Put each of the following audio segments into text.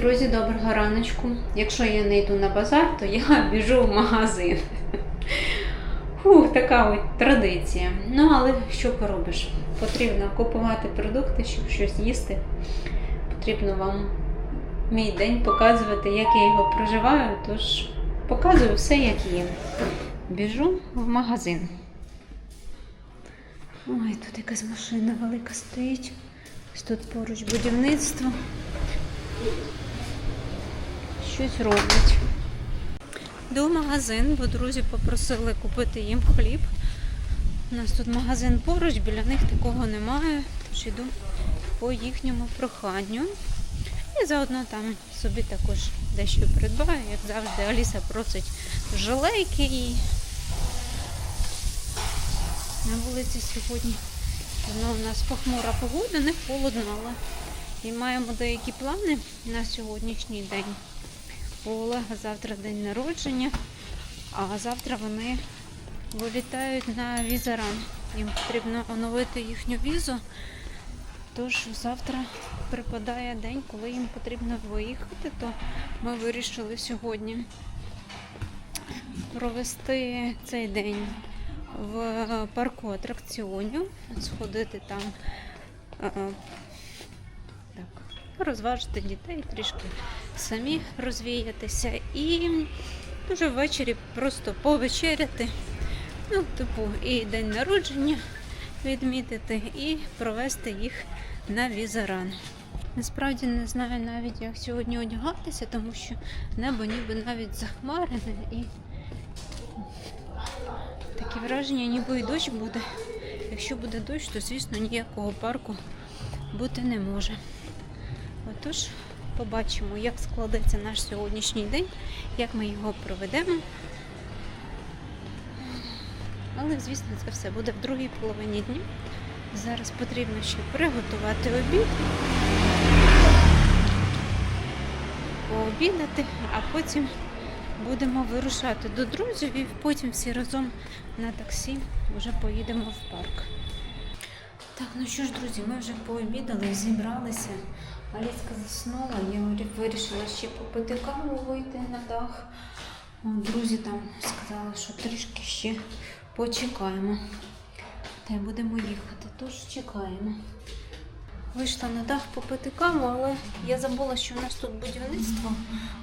Друзі, доброго раночку. Якщо я не йду на базар, то я біжу в магазин. Фух, така от традиція. Ну, але що поробиш? Потрібно купувати продукти, щоб щось їсти. Потрібно вам мій день показувати, як я його проживаю. Тож показую все, як є. Біжу в магазин. Ой, тут якась машина велика стоїть. Ось тут поруч будівництво. Щось роблять. В магазин, бо друзі попросили купити їм хліб. У нас тут магазин поруч, біля них такого немає, тож йду по їхньому проханню. І заодно там собі також дещо придбаю, як завжди, Аліса просить жилейки і на вулиці сьогодні знову у нас похмура погода, не холодно, але і маємо деякі плани на сьогоднішній день. У Олега завтра день народження, а завтра вони вилітають на візаран. Їм потрібно оновити їхню візу. Тож завтра припадає день, коли їм потрібно виїхати, то ми вирішили сьогодні провести цей день в парку атракціонів, сходити там е, так, розважити дітей, трішки самі розвіятися і дуже ввечері просто повечеряти. Ну, типу, і день народження відмітити, і провести їх на візаран. Насправді не знаю навіть, як сьогодні одягатися, тому що небо ніби навіть захмарене і таке враження, ніби і дощ буде. Якщо буде дощ, то звісно ніякого парку бути не може. Отож, побачимо, як складеться наш сьогоднішній день, як ми його проведемо. Але, звісно, це все буде в другій половині дня. Зараз потрібно ще приготувати обід, пообідати, а потім будемо вирушати до друзів і потім всі разом на таксі вже поїдемо в парк. Так, ну що ж, друзі, ми вже пообідали, зібралися. Аліска заснула, я вирішила ще попити каву, вийти на дах. Друзі там сказали, що трішки ще почекаємо. Та й будемо їхати, тож чекаємо. Вийшла на дах попити каву, але я забула, що у нас тут будівництво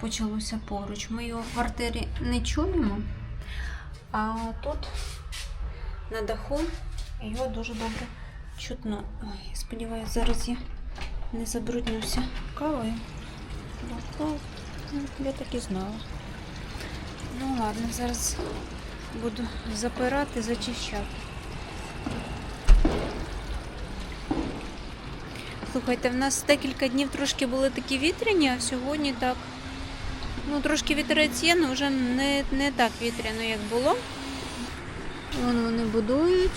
почалося поруч. Ми його в квартирі не чуємо, а тут на даху його дуже добре чутно. Ой, сподіваюся, зараз я не забруднюся кавою. Ну, Я так і знала. Ну ладно, зараз буду запирати, зачищати. Слухайте, в нас декілька днів трошки були такі вітряні, а сьогодні так. Ну, трошки вітерець є, але вже не, не так вітряно, як було. Вон вони будують.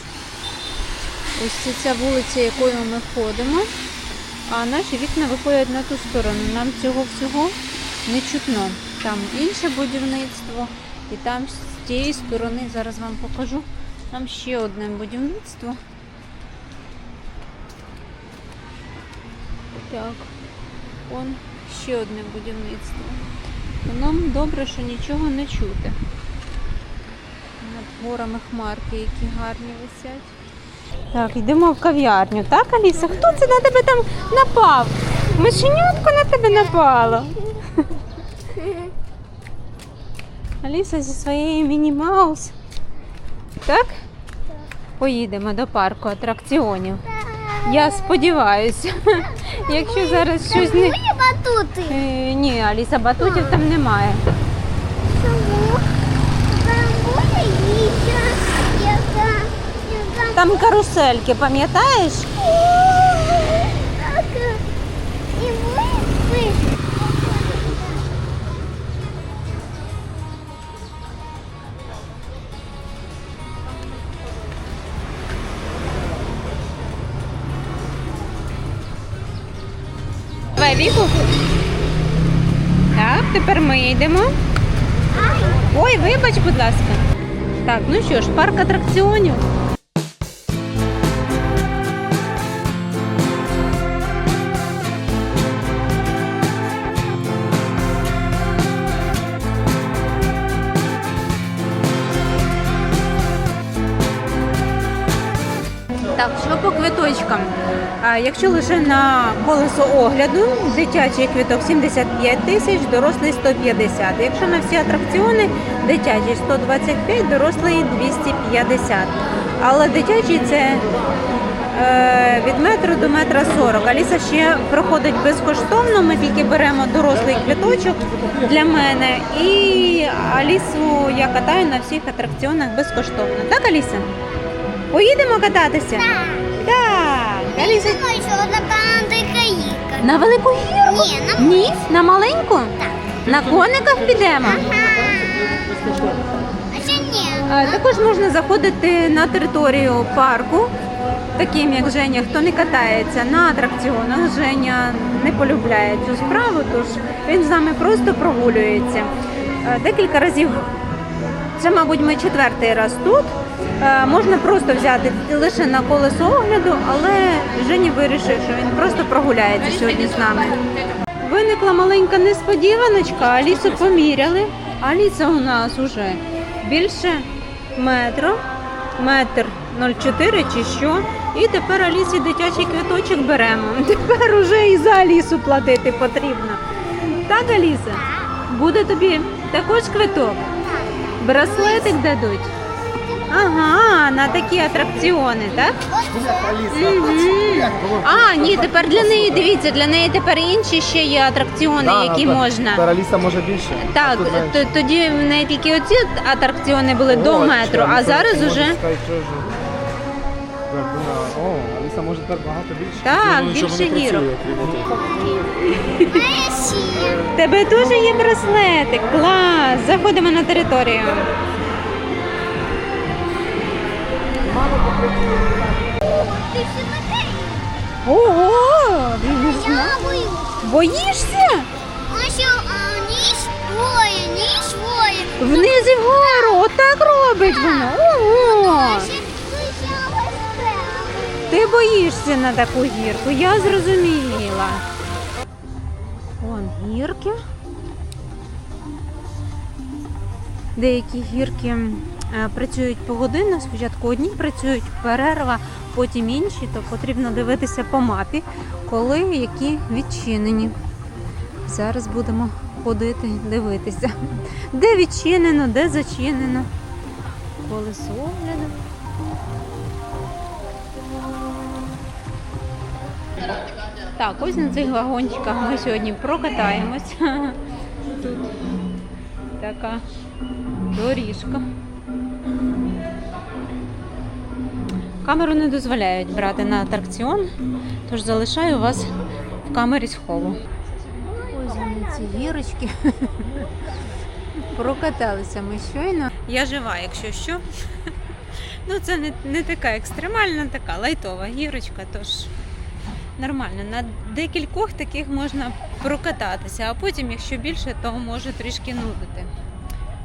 Ось це ця вулиця, якою ми ходимо. А наші вікна виходять на ту сторону. Нам цього всього не чутно. Там інше будівництво, і там з тієї сторони, зараз вам покажу, там ще одне будівництво. Так, он ще одне будівництво. Нам добре, що нічого не чути. Над горами хмарки, які гарні висять. Так, йдемо в кав'ярню, так, Аліса? Хто це на тебе там напав? Мишенятко на тебе напало. Аліса зі своєю міні-маус. Так? Поїдемо до парку атракціонів. Я сподіваюся. Якщо зараз щось не. Батути. Е, Ні, Аліса, батутів там немає. Там карусельки, пам'ятаєш? Так, і ви Давай, віку. Так, тепер ми йдемо. Ой, вибач, будь ласка. Так, ну що ж, парк атракціонів. Квиточкам. Якщо лише на колесо огляду, дитячий квиток 75 тисяч, дорослий 150. Якщо на всі атракціони, дитячий 125, дорослий 250. Але дитячий це е, від метру до метра 40. Аліса ще проходить безкоштовно. Ми тільки беремо дорослий квиточок для мене. І Алісу я катаю на всіх атракціонах безкоштовно. Так, Аліса? Поїдемо кататися? Так. Аліса. думаю, що така дика. На велику гірку? Ні, на Ні, на маленьку? Так. На кониках підемо. Ага. А ще ні. А, Також можна заходити на територію парку, таким як Женя, хто не катається на атракціонах. Женя не полюбляє цю справу, тож він з нами просто прогулюється. Декілька разів, це, мабуть, ми четвертий раз тут. Е, Можна просто взяти лише на колесо огляду, але Женя вирішив, що він просто прогуляється сьогодні з нами. Виникла маленька несподіваночка, Алісу поміряли. Аліса у нас уже більше метра, метр 0,4 чи що. І тепер Алісі дитячий квиточок беремо. Тепер уже і за Алісу платити потрібно. Так, Аліса? Буде тобі також квиток? Браслетик дадуть? Ага, на такі атракціони, так? Мгм. А, ні, тепер для неї, дивіться, для неї тепер інші ще є атракціони, які можна. Тараліса може більше. Так, Тут менше. т- тоді в неї тільки оці атракціони були до О, метру, а Аліса зараз може уже. О, Аліса може тепер багато більше. так, більше гірок. Тебе теж є браслетик. Клас! Заходимо на територію. Ого! Я боюсь. Боїшся? Вниз і вгору, отак робить воно. Ого! А ще лишалось прямо. Ти боїшся на таку гірку, я зрозуміла. Вон гірки. Деякі гірки працюють погодинно. Спочатку одні працюють перерва, потім інші, то потрібно дивитися по мапі, коли які відчинені. Зараз будемо ходити, дивитися, де відчинено, де зачинено. Колесо огляду. Так, ось на цих вагончиках ми сьогодні прокатаємось. Тут така доріжка. Камеру не дозволяють брати на атракціон, тож залишаю вас в камері схову. Ось вони ці гірочки. Прокаталися ми щойно. Я жива, якщо що. Ну, це не, не така екстремальна, така лайтова гірочка, тож нормально. На декількох таких можна прокататися, а потім, якщо більше, то може трішки нудити.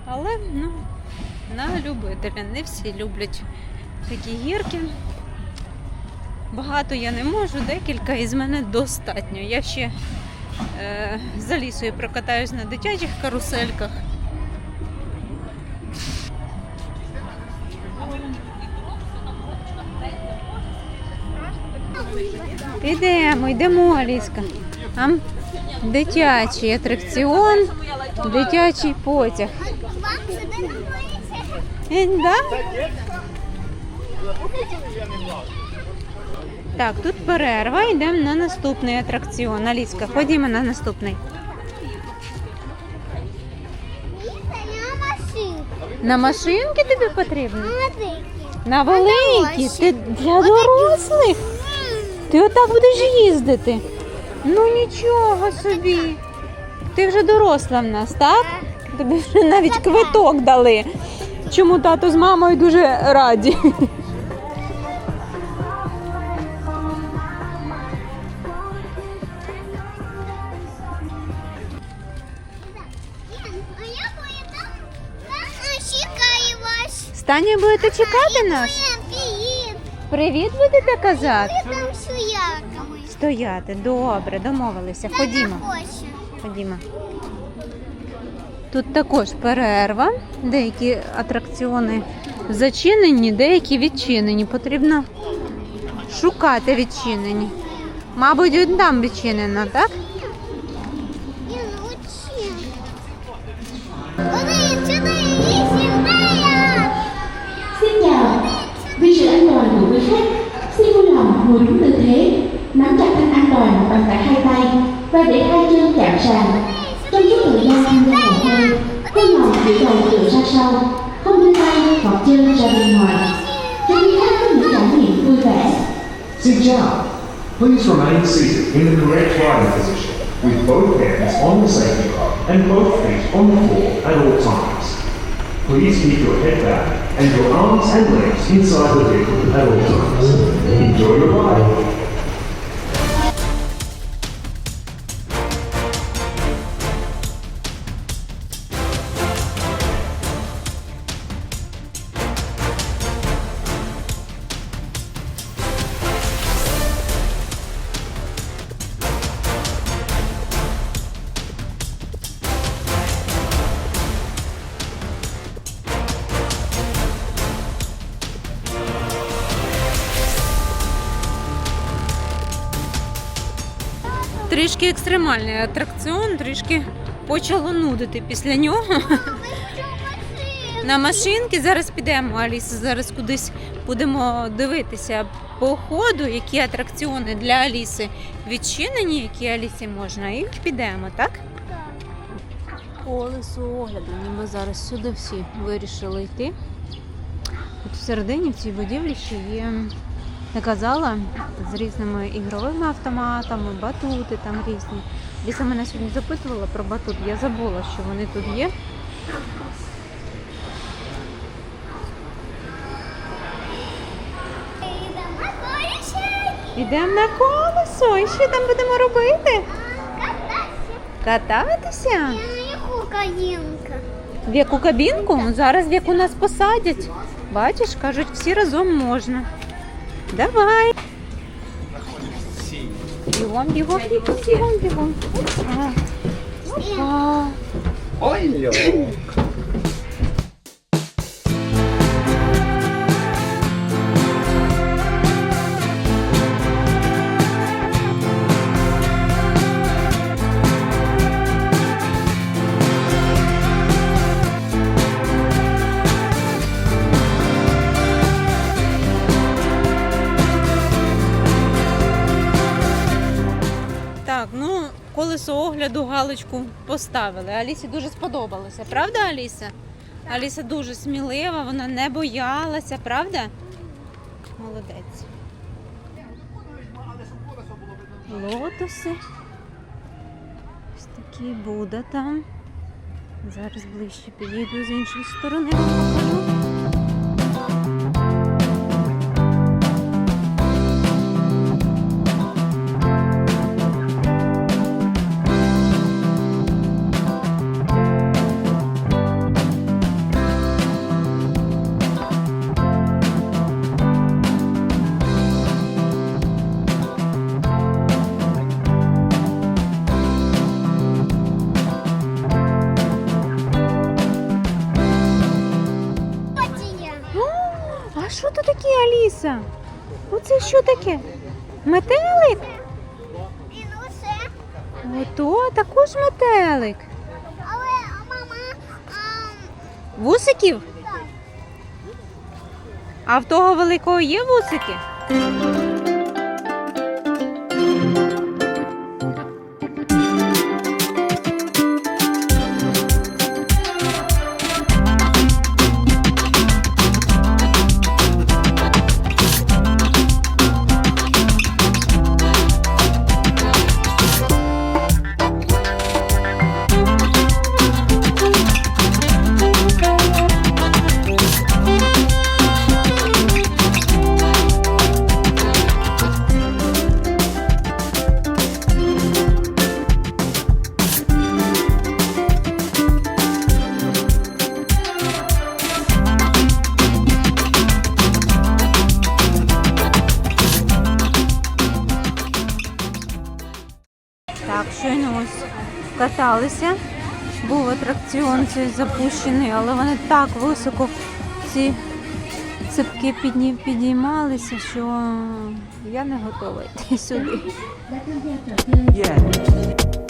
Але ну, на любителя. Не всі люблять такі гірки. Багато я не можу, декілька із мене достатньо. Я ще е, за лісою прокатаюсь на дитячих карусельках. Підемо, йдемо, Аліска. Там дитячий атракціон, дитячий потяг. Вам сюди не боїться? Е, Да? Так, тут перерва, йдемо на наступний атракціон. Аліска, ходімо на наступний. На машинки тобі потрібно? На великі? Ти для дорослих? Ти отак будеш їздити? Ну нічого собі. Ти вже доросла в нас, так? Тобі вже навіть квиток дали. Чому тато з мамою дуже раді. А я бою там, там чекаю вас. Стані будете чекати нас? Привіт. Привіт будете казати? Ви там суяками. Стояти, добре, домовилися. Ходімо. Ходімо. Тут також перерва. Деякі атракціони зачинені, деякі відчинені. Потрібно шукати відчинені. Мабуть, там відчинено, так? Vì sự an toàn của quý và để hai chân chạm sàn. Đầu ra sau, không đưa tay hoặc chân ra bên ngoài. Cho có những trải nghiệm vui vẻ. Xin chào. Please remain seated in the correct riding position with both hands on the safety bar and both feet on the floor at all times. Please keep your head back and your arms and legs inside the vehicle at all times. Enjoy your ride. Трішки екстремальний атракціон, трішки почало нудити після нього. На машинки зараз підемо, Аліса. Зараз кудись будемо дивитися по ходу, які атракціони для Аліси відчинені, які Алісі можна, і підемо, так? Колесо огляду. Ми зараз сюди всі вирішили йти. Тут всередині в цій будівлі ще є така зала з різними ігровими автоматами, батути там різні. Ліса мене сьогодні запитувала про батут. Я забула, що вони тут є. Йдемо на колесо. І що там будемо робити? Кататися? Я на яку каїнка. В яку кабінку? Зараз в яку нас посадять. Бачиш, кажуть, всі разом можна. Давай. Бігом, бігом, бігом, бігом, бігом. Ой, Опа. Галочку поставили. Алісі дуже сподобалося, правда, Аліса? Аліса дуже смілива, вона не боялася, правда? Молодець. Лотоси. Ось такі Будда там. Зараз ближче підійду з іншої сторони. Метелик. Але мама. ам, Вусиків? так. А в того великого є вусики? Каталися. Був атракціон цей запущений, але вони так високо ці цепки підіймалися, що я не готова йти сюди. Це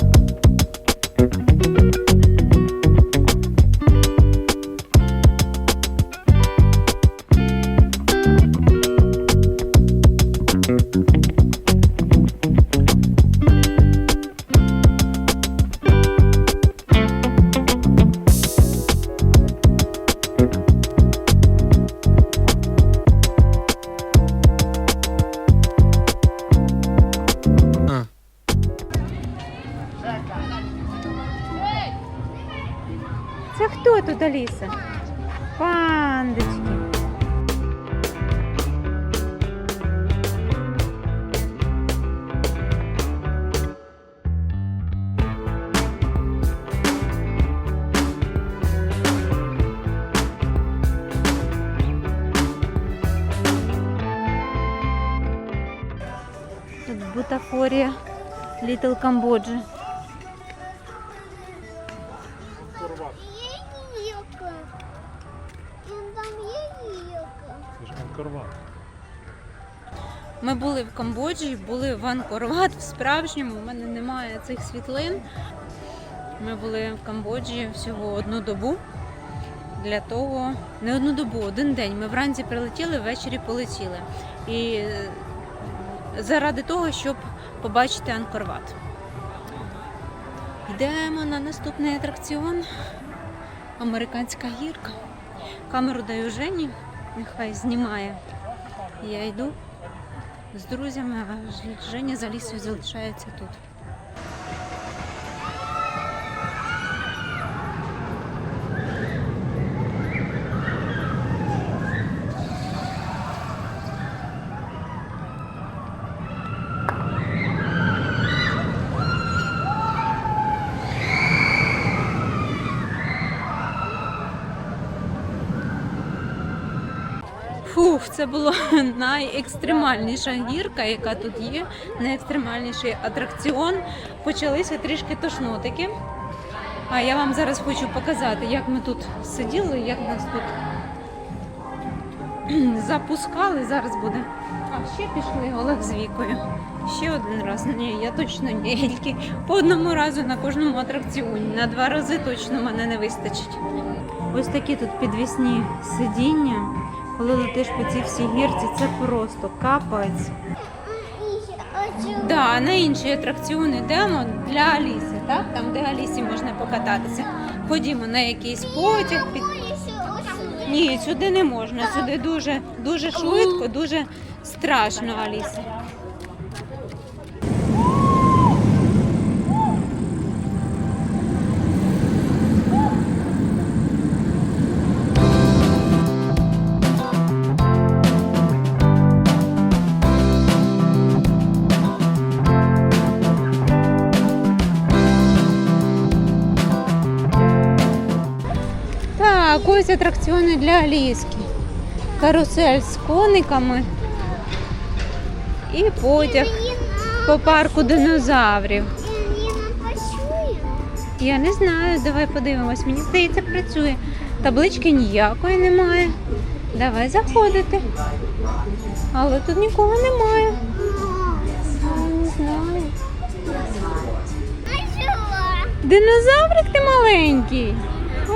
Літл Камбоджа. Є гілка. І там є гілка. Ми були в Камбоджі, були в Анкорват в справжньому. У мене немає цих світлин. Ми були в Камбоджі всього одну добу. Для того, не одну добу, один день. Ми вранці прилетіли, ввечері полетіли. І е, заради того, щоб побачити Анкорват. Йдемо на наступний атракціон. Американська гірка. Камеру даю Жені, нехай знімає. Я йду з друзями, а Женя за лісою залишається тут. Фух, це була найекстремальніша гірка, яка тут є. Найекстремальніший атракціон. Почалися трішки тошнотики. А я вам зараз хочу показати, як ми тут сиділи, як нас тут запускали. Зараз буде. А ще пішли Олег з Вікою. Ще один раз. Ні, я точно ні. Тільки по одному разу на кожному атракціоні. На два рази точно мене не вистачить. Ось такі тут підвісні сидіння. Коли летиш по цій всій гірці, це просто капець. Да, на інші атракціони йдемо для Аліси, так? Там, де Алісі можна покататися. Ходімо на якийсь потяг. Під... Ні, сюди не можна. Сюди дуже, дуже швидко, дуже страшно, Аліса. Ось атракціони для Аліски. Карусель з кониками і потяг по парку динозаврів. Я не знаю, давай подивимось. Мені здається, працює. Таблички ніякої немає. Давай заходити. Але тут нікого немає. Не знаю. Динозаврик ти маленький.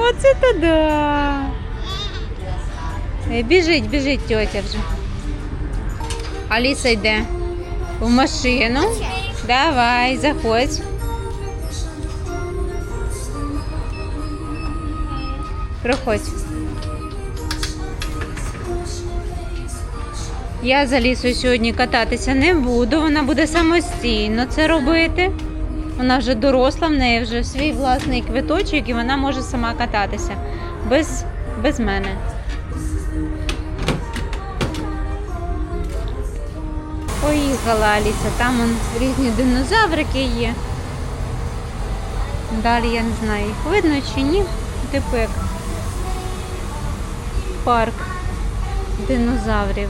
Оце то да. Біжить, біжить тьотя вже. Аліса йде в машину. Давай, заходь. Проходь. Я за лісою сьогодні кататися не буду, вона буде самостійно це робити. Вона вже доросла, в неї вже свій власний квиточок і вона може сама кататися без, без мене. Поїхала Аліса, там он різні динозаврики є. Далі я не знаю, їх видно чи ні. Типу як парк динозаврів.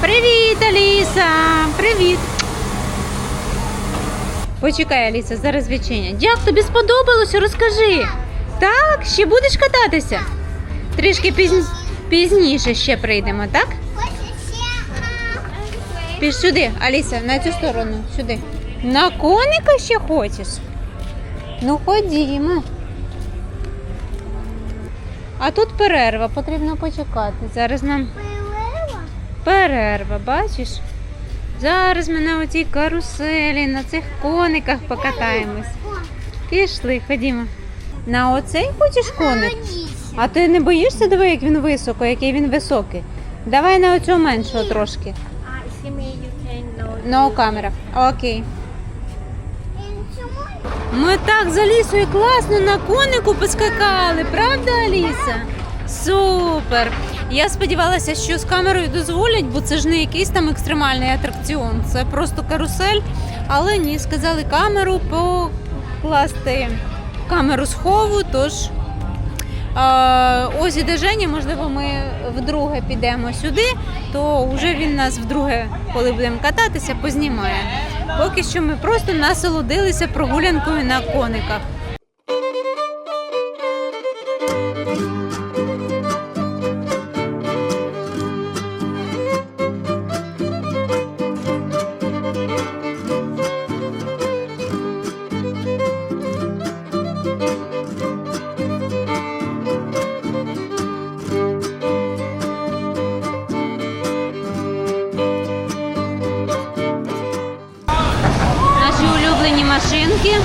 Привіт, Аліса! Привіт! Почекай, Аліса, зараз відчиня. Як тобі сподобалося? Розкажи. Так, ще будеш кататися? трішки пізні... пізніше ще прийдемо, так? Піш сюди, Аліса, на цю сторону, сюди. На коника ще хочеш? Ну ходімо. А тут перерва, потрібно почекати. Зараз нам перерва, бачиш? Зараз ми на оцій каруселі, на цих кониках покатаємось. Пішли, ходімо. На оцей хочеш коник? А ти не боїшся, диви, як він високо, який він високий. Давай на оцього меншого трошки. No камера. Окей. Ми так з Алісою класно на конику поскакали, правда, Аліса? Супер! Я сподівалася, що з камерою дозволять, бо це ж не якийсь там екстремальний атракціон, це просто карусель. Але ні, сказали камеру покласти камеру схову, тож. Ось і де Женя, можливо, ми вдруге підемо сюди, то вже він нас вдруге, коли будемо кататися, познімає. Поки що ми просто насолодилися прогулянкою на кониках. Машинки.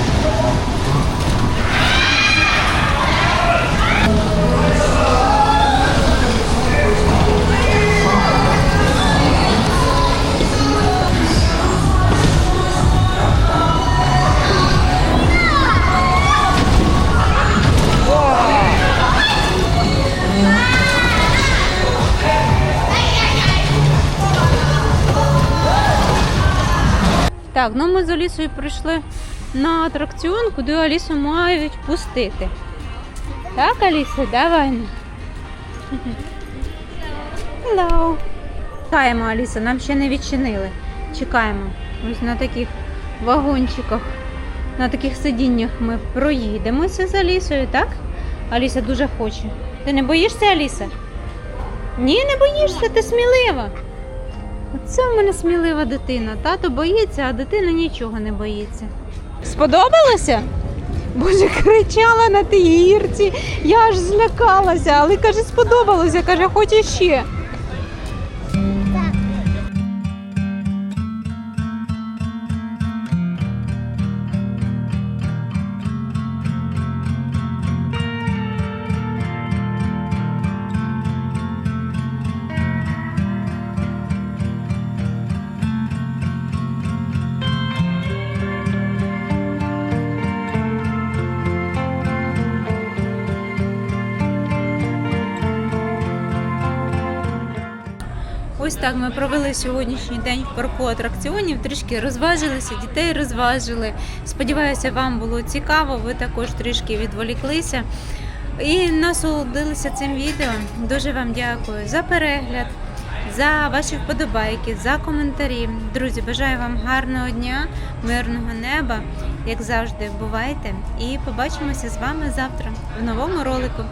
Так, ну ми з Алісою прийшли на атракціон, куди Алісу мають пустити. Так, Аліса, давай. Hello. Чекаємо, Аліса, нам ще не відчинили. Чекаємо. Ось на таких вагончиках, на таких сидіннях ми проїдемося з Алісою, так? Аліса дуже хоче. Ти не боїшся, Аліса? Ні, не боїшся, ти смілива. Це в мене смілива дитина. Тато боїться, а дитина нічого не боїться. Сподобалося? Боже, кричала на тій гірці. Я аж злякалася, але каже, сподобалося, каже, хоче ще. Ось так ми провели сьогоднішній день в парку атракціонів, трішки розважилися, дітей розважили. Сподіваюся, вам було цікаво, ви також трішки відволіклися і насолодилися цим відео. Дуже вам дякую за перегляд, за ваші вподобайки, за коментарі. Друзі, бажаю вам гарного дня, мирного неба, як завжди, бувайте, і побачимося з вами завтра в новому ролику.